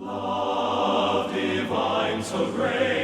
Love divine so great.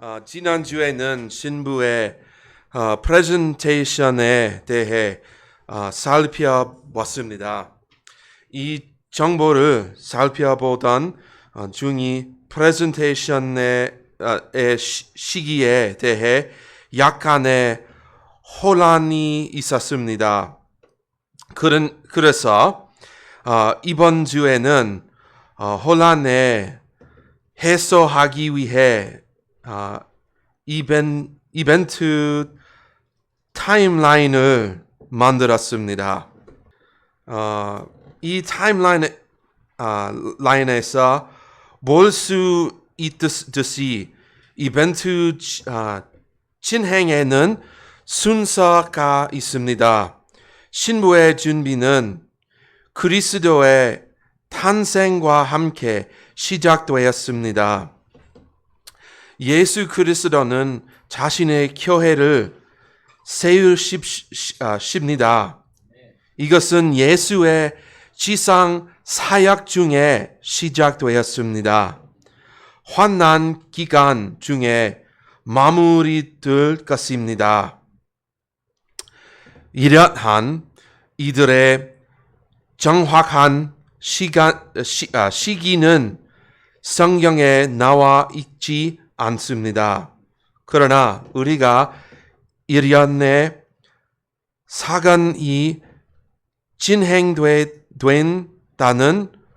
어, 지난 주에는 신부의 어, 프레젠테이션에 대해 어, 살펴봤습니다. 이 정보를 살펴보던 어, 중이 프레젠테이션의 어, 의 시- 시기에 대해 약간의 혼란이 있었습니다. 그런, 그래서 어, 이번 주에는 어, 혼란에 해소하기 위해 아, 이벤, 이벤트 타임라인을 만들었습니다. 어, 이 타임라인 아, 라인에서 볼 수 있듯이 이벤트 아, 진행에는 순서가 있습니다. 신부의 준비는 그리스도의 탄생과 함께 시작되었습니다. 예수 그리스도는 자신의 교회를 세우십니다. 이것은 예수의 지상 사역 중에 시작되었습니다. 환난 기간 중에 마무리될 것입니다. 이러한 이들의 정확한 시간, 시, 아, 시기는 성경에 나와 있지 않습니다. 그러나 우리가 일련의 사건이 진행된다는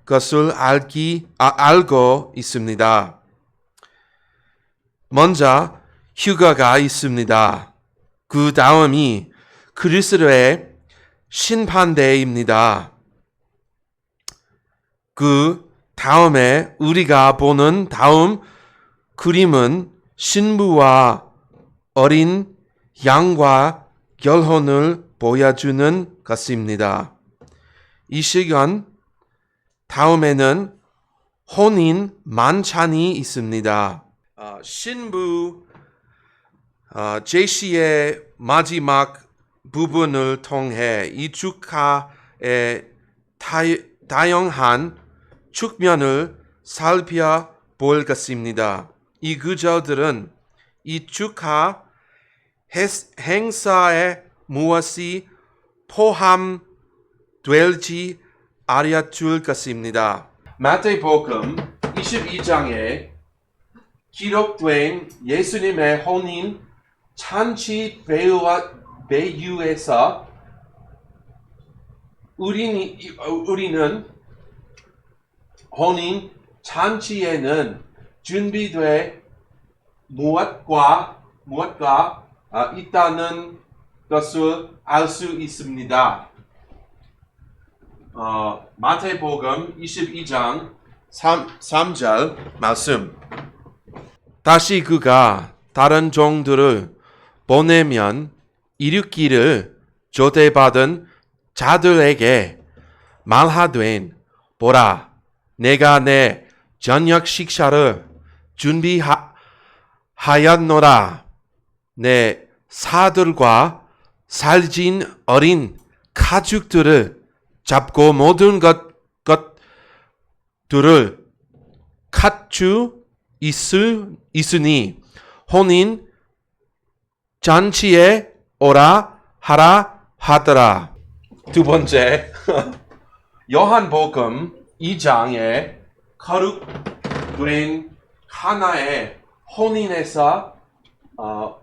것을 알기, 아, 알고 있습니다. 먼저 휴가가 있습니다. 그 다음이 그리스도의 심판대입니다. 그 다음에 우리가 보는 다음 그림은 신부와 어린 양과 결혼을 보여주는 것입니다. 이 시간 다음에는 혼인 만찬이 있습니다. 어, 신부 어, 제시의 마지막 부분을 통해 이 축하의 다, 다양한 측면을 살펴볼 것입니다. 이 구절들은 이 축하 행사에 무엇이 포함될지 알려줄 것입니다. 마태복음 22장에 기록된 예수님의 혼인 잔치 배우와 배유에서 우리는 혼인 잔치에는 준비돼 무엇과 무엇가 아, 있다는 것을 알 수 있습니다. 어, 마태복음 22장 3, 3절 말씀. 다시 그가 다른 종들을 보내면 일으키를 조대받은 자들에게 말하되 보라 내가 내 저녁 식사를 준비하였노라 내 사들과 살진 어린 가축들을 잡고 모든 것, 것들을 갖추 있을, 있으니 혼인 잔치에 오라 하라 하더라. 두 번째 요한복음 2장에 거룩된 하나의 혼인에서 어,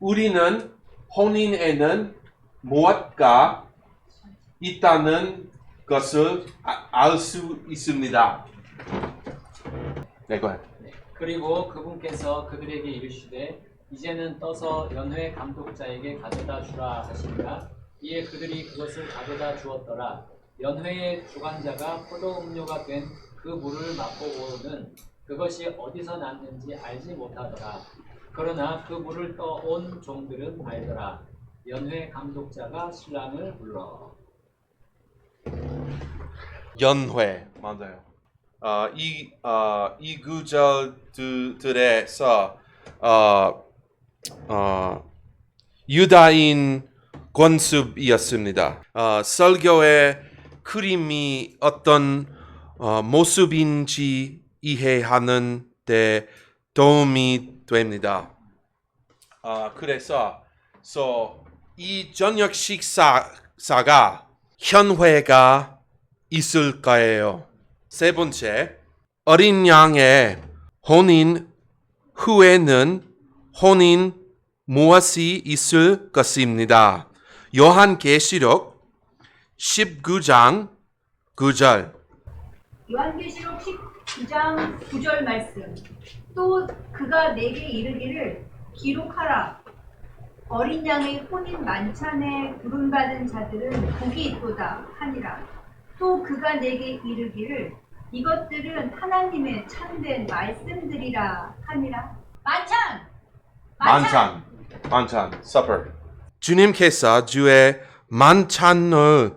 우리는 혼인에는 무엇가 있다는 것을 알수 있습니다. 네, 고 네. 그리고 그분께서 그들에게 이르시되 이제는 떠서 연회 감독자에게 가져다 주라 하시니라 이에 그들이 그것을 가져다 주었더라 연회의 주관자가 포도 음료가 된 그 물을 맛보고는 그것이 어디서 났는지 알지 못하더라 그러나 그 물을 떠온 종들은 알더라 연회 감독자가 신랑을 불러 연회 맞아요. 어, 이, 어, 이 구절들에서 어, 어, 유다인 권습이었습니다. 어, 설교의 그림이 어떤 어, 모습인지 이해하는 데 도움이 됩니다. 어, 그래서 so, 이 저녁 식사가 현회가 있을 거예요. 세 번째, 어린 양의 혼인 후에는 혼인 무엇이 있을 것입니다. 요한계시록 19장 9절 요한계시록 19장 9절 말씀. 또 그가 내게 이르기를 기록하라. 어린 양의 혼인 만찬에 부름받은 자들은 복이 있도다 하니라. 또 그가 내게 이르기를 이것들은 하나님의 참된 말씀들이라 하니라. 만찬! 만찬 만찬 supper 주님께서 주의 만찬을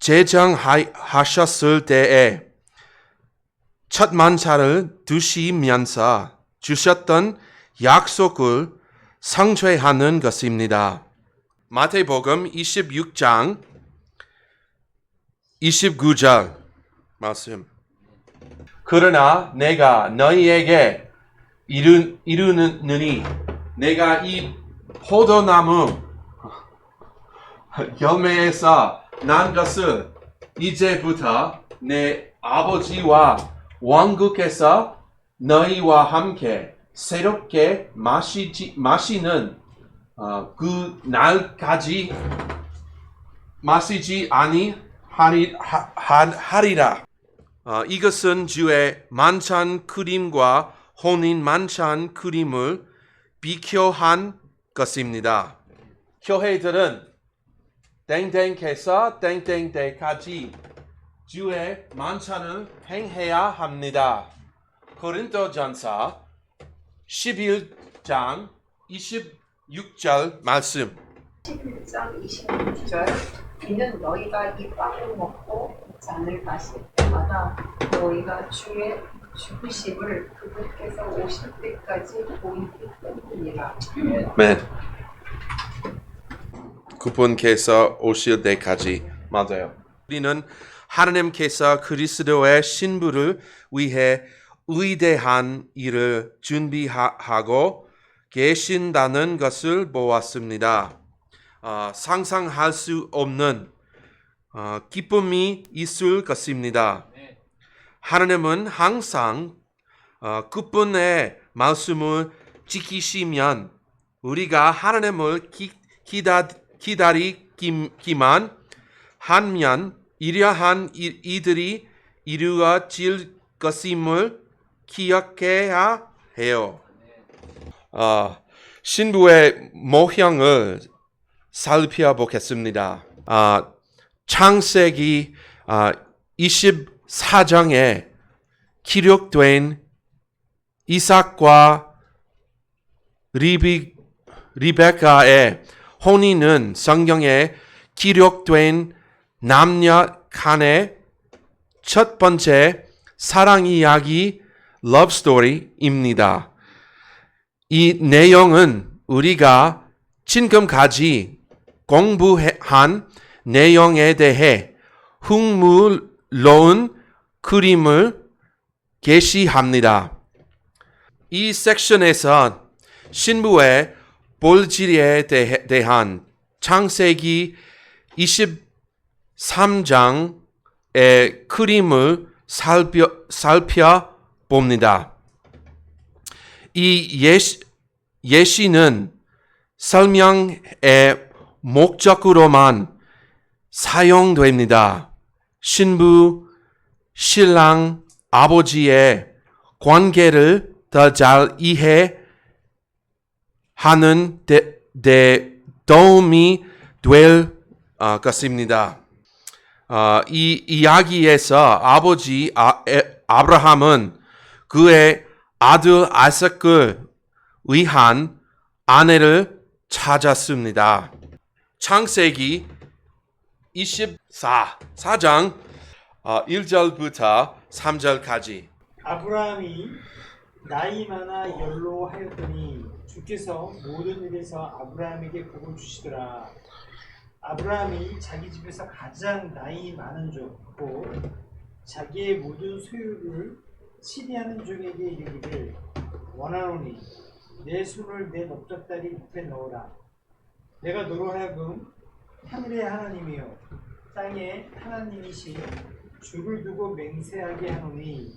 제정하셨을 때에 첫 만찬을 드시면서 주셨던 약속을 상쇄하는 것입니다. 마태복음 26장 29절 말씀. 그러나 내가 너희에게 이르, 이르느니 내가 이 포도나무 열매에서 난 것을 이제부터 내 아버지와 왕국에서 너희와 함께 새롭게 마시지, 마시는 어, 그 날까지 마시지 아니하리 하리라. 어, 이것은 주의 만찬 그림과 혼인 만찬 그림을 비교한 것입니다. 교회들은 땡땡해서 땡땡때까지 주의 만찬을 행해야 합니다. 고린도전서 11장 26절 말씀. 11장 26절 이는 너희가 이 빵을 먹고 이 잔을 마실 때마다 너희가 주의 죽으심을 그분께서 오실 때까지 보이기 때문이라 네. 그분께서 오실 때까지 맞아요. 우리는 하나님께서 그리스도의 신부를 위해 위대한 일을 준비하고 계신다는 것을 보았습니다. 어, 상상할 수 없는 어, 기쁨이 있을 것입니다. 네. 하나님은 항상 어, 그분의 말씀을 지키시면 우리가 하나님을 기, 기다, 기다리기만 하면 이러한 일- 이들이 이루어질 것임을 기억해야 해요. 어, 신부의 모형을 살펴보겠습니다. 아, 창세기 아, 24장에 기록된 이삭과 리비, 리베카의 혼인은 성경에 기록된 남녀 간의 첫 번째 사랑 이야기 러브 스토리입니다. 이 내용은 우리가 지금까지 공부한 내용에 대해 흥물로운 그림을 게시합니다. 이 섹션에서 신부의 대해- 대한 창세기 23장의 그림을 살펴, 살펴봅니다. 이 예시, 예시는 설명의 목적으로만 사용됩니다. 신부, 신랑, 아버지의 관계를 더 잘 이해 하는 데, 데 도움이 될 아, 것입니다. 아, 이 이야기에서 아버지 아, 에, 아브라함은 그의 아들 아삭을 위한 아내를 찾았습니다. 창세기 24, 4장 1절부터 3절까지 아브라함이 나이 많아 연로하였더니 주께서 모든 일에서 아브라함에게 복을 주시더라. 아브라함이 자기 집에서 가장 나이 많은 족고 자기의 모든 소유를 치리하는 종에게 이르기를 원하노니 내 손을 내 넓적다리 밑에 넣어라. 내가 너로 하여금 하늘의 하나님이요 땅의 하나님이시 주를 두고 맹세하게 하노니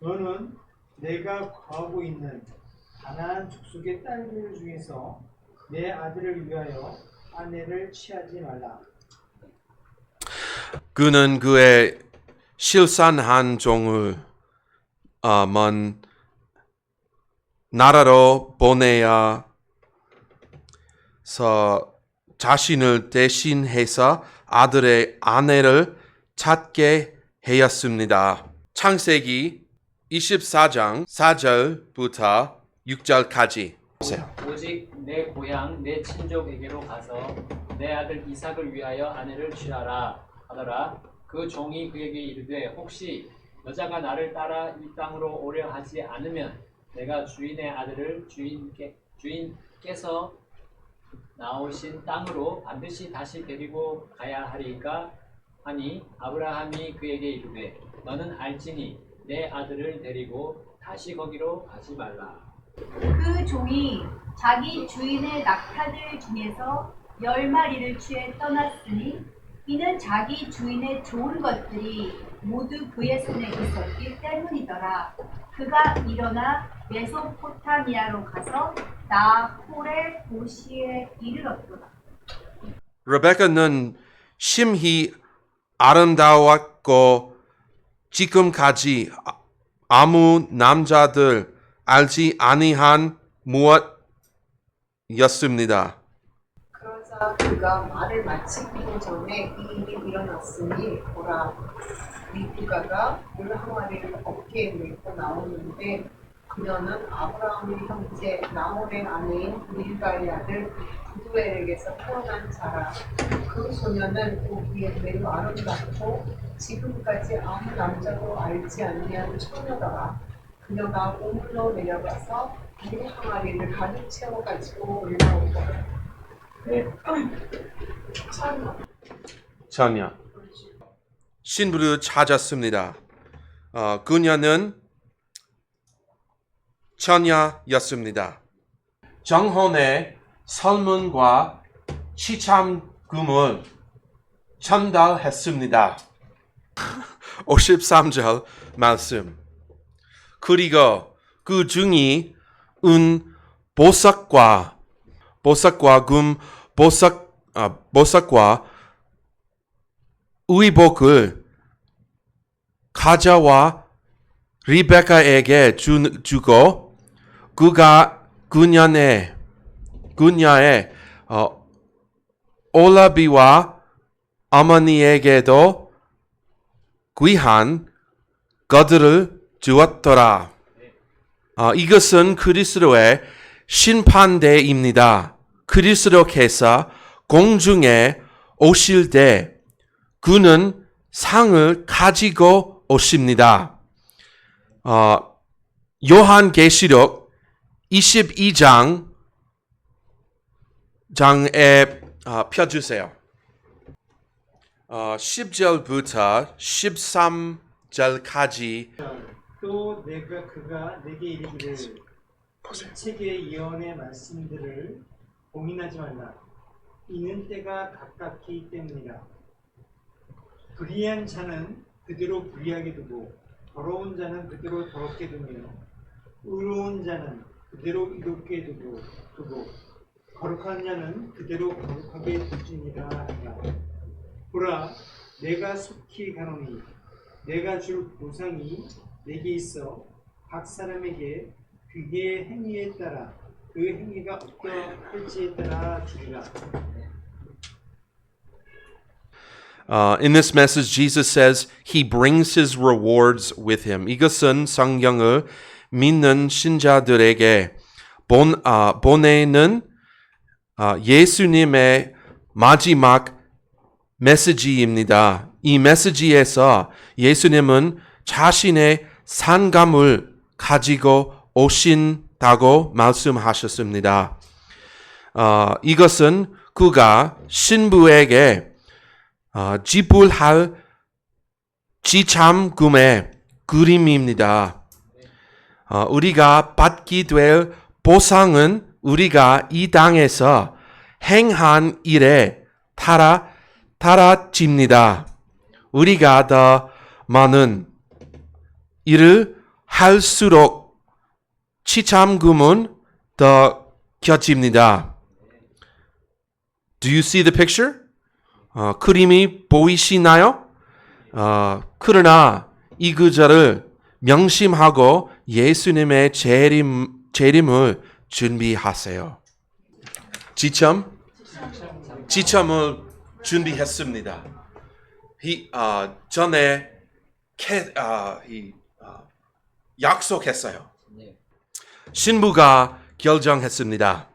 너는 내가 거하고 있는 가나안 족속의 딸들 중에서 내 아들을 위하여 아내를 취하지 말라. 그는 그의 실산한 종을 어, 먼 나라로 보내야 서 자신을 대신해서 아들의 아내를 찾게 하였습니다. 창세기 24장 4절부터 6절까지 보세요. 오직 내 고향 내 친족에게로 가서 내 아들 이삭을 위하여 아내를 취하라 하더라 그 종이 그에게 이르되 혹시 여자가 나를 따라 이 땅으로 오려 하지 않으면 내가 주인의 아들을 주인께 주인께서 나오신 땅으로 반드시 다시 데리고 가야 하리까 하니 아브라함이 그에게 이르되 너는 알지니 내 아들을 데리고 다시 거기로 가지 말라 그 종이 자기 주인의 낙타들 중에서 열 마리를 취해 떠났으니 이는 자기 주인의 좋은 것들이 모두 그의 손에 있었기 때문이더라. 그가 일어나 메소포타미아로 가서 나홀의 도시에 이르렀더라. 레베카는 심히 아름다웠고 지금까지 아- 아무 남자들 알지 아니한 무엇이었습니다. 그러자 그가 말을 마치기 전에 이 일이 일어났으니 보라 리브가가 물 항아리를 어깨에 메고 나오는데 그녀는 아브라함의 형제 나홀의 아내인 밀가의 아들 부두엘에게서 태어난 자라 그 소녀는 보기에 매우 아름답고 지금까지 아무 남자도 알지 않는 처녀더라 그녀가 우물로 내려가서 물 항아리를 가득 채워가지고 올라오더라 참 전혀 신부를 찾았습니다. 어, 그녀는 처녀였습니다. 정혼의 설문과 취참금을 전달했습니다. 53절 말씀. 그리고 그 중이 은 보석과 보석과 금 보석 아, 보석과 의복을 가져와 리베카에게 주, 주고 그가 그녀의 그녀의 어, 올라비와 어머니에게도 귀한 것들을 주었더라. 어, 이것은 그리스도의 심판대입니다. 그리스도께서 공중에 오실 때 그는 상을 가지고 오십니다. 어, 요한계시록 22장 장에 어, 펴주세요. 어, 10절부터 13절까지 또 내가 그가 내게 이르기를 이 책의 예언의 말씀들을 봉인하지 말라. 이는 때가 가깝기 때문이라. 불의한 자는 그대로 불의하게 두고 더러운 자는 그대로 더럽게 두며 의로운 자는 그대로 이롭게 두고 두고 거룩한 자는 그대로 거룩하게 되지니라 하라. 보라, 내가 속히 가노니 내가 줄 보상이 내게 있어 각 사람에게 그의 행위에 따라 그 행위가 어떠할지에 따라 주리라. Uh, in this message, Jesus says he brings his rewards with him. 이것은 성경을 믿는 신자들에게 본, 아, 보내는 아, 예수님의 마지막 메시지입니다. 이 메시지에서 예수님은 자신의 산감을 가지고 오신다고 말씀하셨습니다. 어, 이것은 그가 신부에게 어, 지불할 지참금의 그림입니다. 어, 우리가 받게 될 보상은 우리가 이 땅에서 행한 일에 따라 따라집니다. 우리가 더 많은 일을 할수록 치참금은 더 켜집니다. Do you see the picture? 어, 그림이 보이시나요? 어, 그러나 이 구절을 명심하고 예수님의 재림, 재림을 준비하세요. 지첨? 지첨을 준비했습니다. 이, 어, 전에 캐, 어, 이, 어, 약속했어요. 네. 신부가 결정했습니다.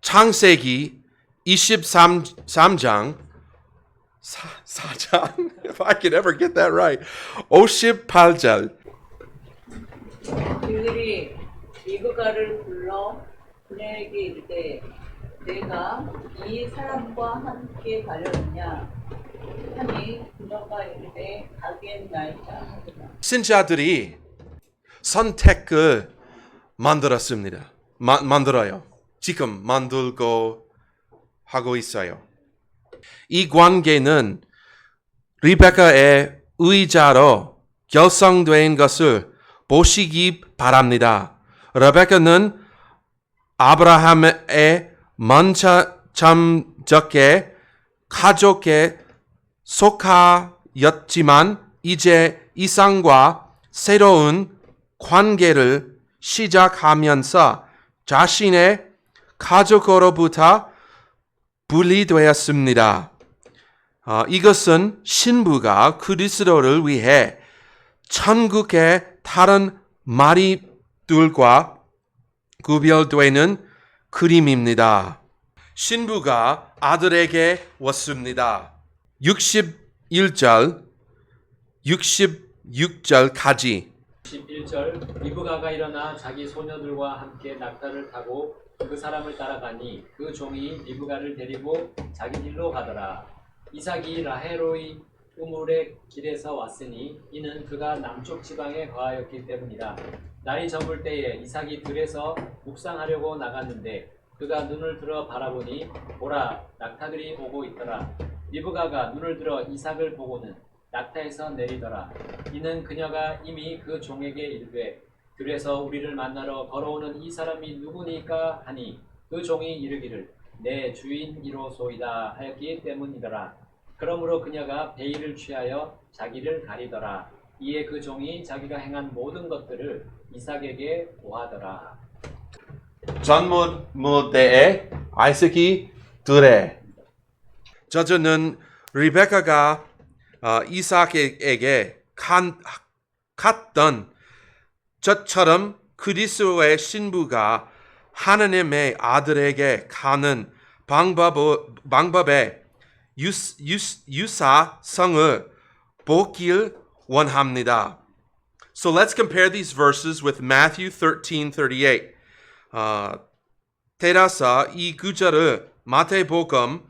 창세기 23장 4, 4장 if I could ever get that right 58절 그들이 리브가를 불러 그녀에게 이르되 내가 이 사람과 함께 가려느냐 하니 그녀가 이르되 가겠나이다 신자들이 선택을 만들었습니다. 마, 만들어요. 지금 만들고 하고 있어요. 이 관계는 리베카의 의자로 결성된 것을 보시기 바랍니다. 레베카는 아브라함의 먼저 참적의 가족에 속하였지만 이제 이상과 새로운 관계를 시작하면서 자신의 가족으로부터 분리되었습니다. 어, 이것은 신부가 그리스도를 위해 천국의 다른 마리들과 구별되는 그림입니다. 신부가 아들에게 왔습니다. 61절, 66절까지 11절 리브가가 일어나 자기 소녀들과 함께 낙타를 타고 그 사람을 따라가니 그 종이 리브가를 데리고 자기 길로 가더라. 이삭이 라헤로의 우물의 길에서 왔으니 이는 그가 남쪽 지방에 거하였기 때문이라. 날이 저물 때에 이삭이 들에서 묵상하려고 나갔는데 그가 눈을 들어 바라보니 보라 낙타들이 오고 있더라. 리브가가 눈을 들어 이삭을 보고는 낙타에서 내리더라. 이는 그녀가 이미 그 종에게 이르되 들에서 우리를 만나러 걸어오는 이 사람이 누구니까 하니 그 종이 이르기를 내 주인이로소이다 하였기 때문이더라. 그러므로 그녀가 베일을 취하여 자기를 가리더라. 이에 그 종이 자기가 행한 모든 것들을 이삭에게 고하더라. 전무 때에 아이삭이 들에 저주는 리베카가 어, 이삭에게 간, 갔던 저처럼 그리스도의 신부가 하나님의 아들에게 가는 방법, 방법의 유사성을 보길 원합니다. So let's compare these verses with Matthew 13:38. 어, 테라사 이 구절을 마태복음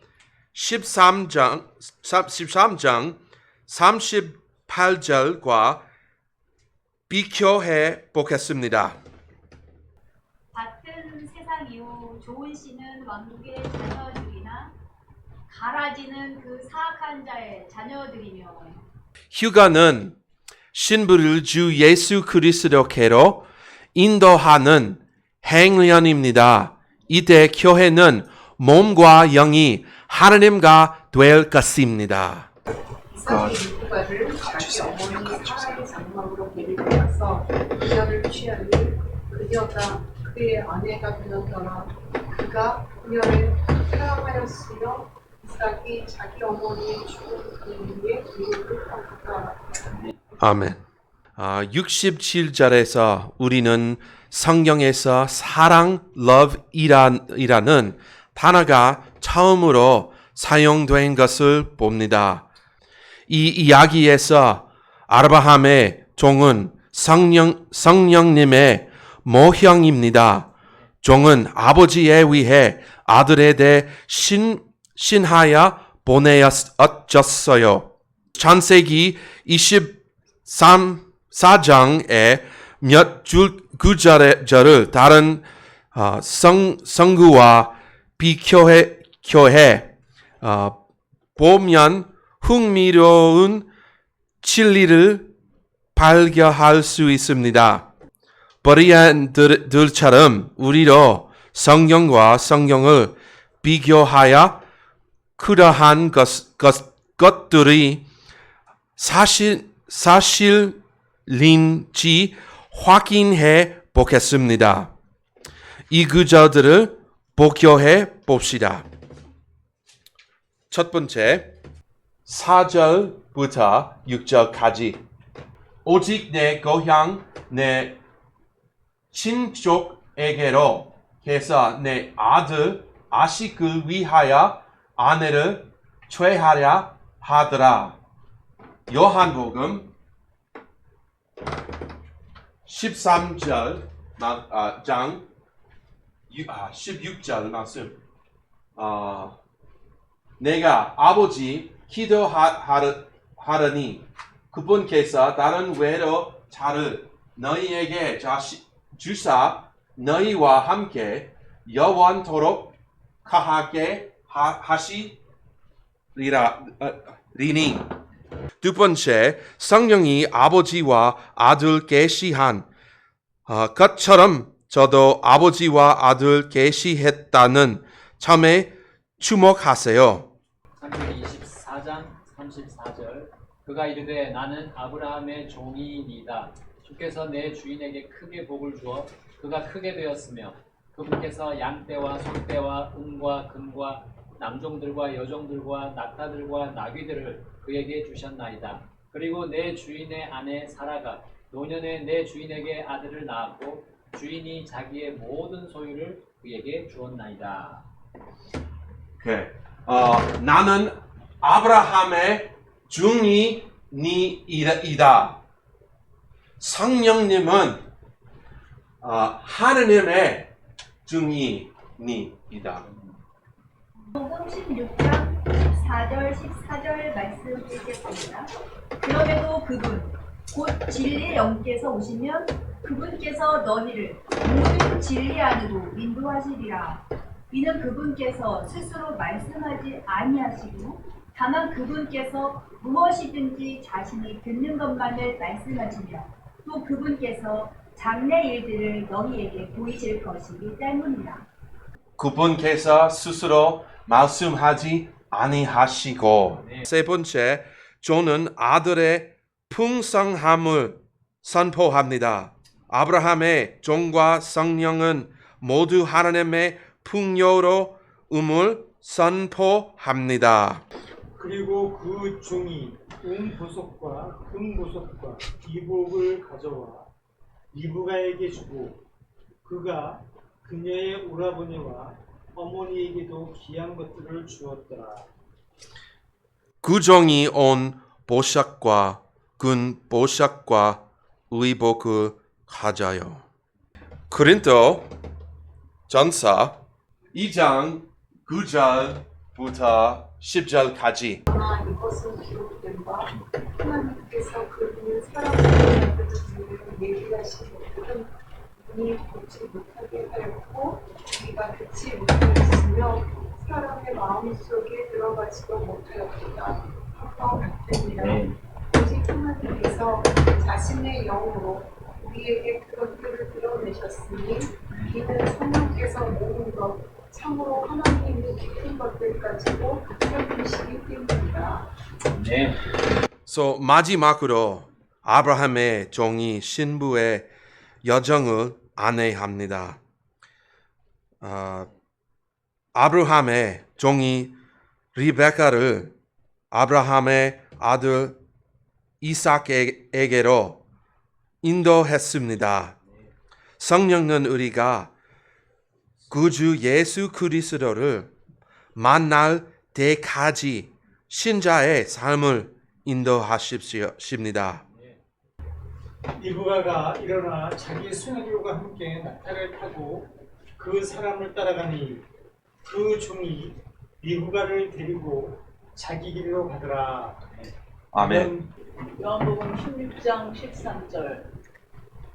13장 13장 38절과 비교해 보겠습니다. 같은 세상 이후 좋은 씨는 왕국의 자녀들이나 갈아지는 그 사악한 자의 자녀들이며 휴가는 신부를 주 예수 그리스도께로 인도하는 행련입니다. 이때 교회는 몸과 영이 하나님과 될 것입니다. 그의 아내가 되었더라 그가 그녀를 사랑하였으며 아멘. 아, 67절에서 우리는 성경에서 사랑, love이라는 단어가 처음으로 사용된 것을 봅니다. 이 이야기에서 아브라함의 종은 성령, 성령님의 모형입니다. 종은 아버지에 의해 아들에 대해 신, 신하여 보내었어요. 창세기 23장에 몇줄 구절을 다른 어, 성, 성구와 비교해 교해, 어, 보면 흥미로운 진리를 발견할 수 있습니다. 버리안들처럼 우리도 성경과 성경을 비교하여 그러한 것, 것, 것들이 사실, 사실인지 확인해 보겠습니다. 이 구절들을 복교해 봅시다. 첫 번째, 4절부터 6절까지. 오직 내 고향, 내 친족에게로 해서 내 아들 아식을 위하여 아내를 취하려 하더라. 요한복음 13절 마- 아, 장 유- 아, 16절 말씀. 어, 내가 아버지 기도하르니 그분께서 다른 외로 자를 너희에게 자시, 주사 너희와 함께 영원토록 가하게 하, 하시리라 어, 리니. 두 번째 성령이 아버지와 아들 계시한 어, 것처럼 저도 아버지와 아들 계시했다는 점에 주목하세요. 창세기 24장 34절. 그가 이르되 나는 아브라함의 종이니이다. 주께서 내 주인에게 크게 복을 주어 그가 크게 되었으며 그분께서 양떼와 소떼와 은과 금과 남종들과 여종들과 낙타들과 나귀들을 그에게 주셨나이다 그리고 내 주인의 아내 사라가 노년에 내 주인에게 아들을 낳았고 주인이 자기의 모든 소유를 그에게 주었나이다 오케이. 어, 나는 아브라함의 중이니이다. 성령님은 어, 하느님의 중이니이다. 복음 16장 14절 14절 말씀 읽겠습니다. 그럼에도 그분 곧 진리의 영께서 오시면 그분께서 너희를 모든 진리 안으로 인도하시리라. 이는 그분께서 스스로 말씀하지 아니하시고 다만 그분께서 무엇이든지 자신이 듣는 것만을 말씀하시며 또 그분께서 장래 일들을 너희에게 보이실 것이기 때문이라. 그분께서 스스로 말씀하지 아니하시고 네. 세 번째 존은 아들의 풍성함을 선포합니다. 아브라함의 종과 성령은 모두 하나님의 풍요로 음을 선포합니다. 그리고 그 종이 은 보석과 금 보석과 이복을 가져와 리브가에게 주고 그가 그녀의 오라버니와 어머니에게도 귀한 것들을 주었더라. 그 종이 온 보석과 근 보석과 의복을 가져요. 그린도 전서 2장 9절부터 10절까지 그러나 이것은 기록된 바 하나님께서 그분을 사랑하는 자들을 얘기하신 것들은 눈이 못하게 하였고 귀가 듣지 못하였으며 사람의 마음속에 들어가지도 못하였다. 아까 같으니라 오직 하나님께서 자신의 영으로 우리에게 그것들을 드러내셨으니 이는 성령께서 모든 것 참으로 하나님의 깊은 것들 가지고 살피시기 때문이다. 네. So 마지막으로 아브라함의 종이 신부의 여정을 안내합니다. 아, 아브라함의 종이 리베카를 아브라함의 아들 이삭에게로 인도했습니다. 성령은 우리가 구주 예수 그리스도를 만날 때까지 신자의 삶을 인도하십니다. 리브가가 일어나 자기 수나기로가 함께 낙타를 타고 그 사람을 따라가니 그 종이 리브가를 데리고 자기 길로 가더라. 아멘. 요한복음 16장 13절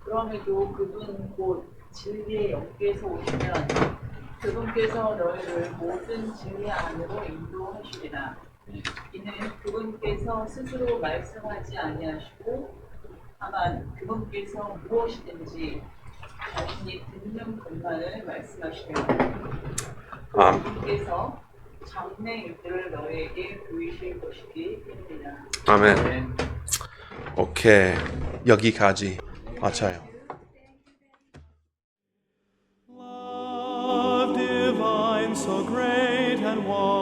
그럼에도 그분 곧 진리의 영께서 오시면 그분께서 너희를 모든 진리 안으로 인도하시리라 이는 그분께서 스스로 말씀하지 아니하시고 다만 그분께서 무엇이든지 자신이 듣는 것만을 말씀하시리라 아. 그분께서 장래 일들을 너희에게 보이실 것이기 때문이다 아멘. 네. 오케이. 여기까지. 맞아요. Divine, so great and wondrous,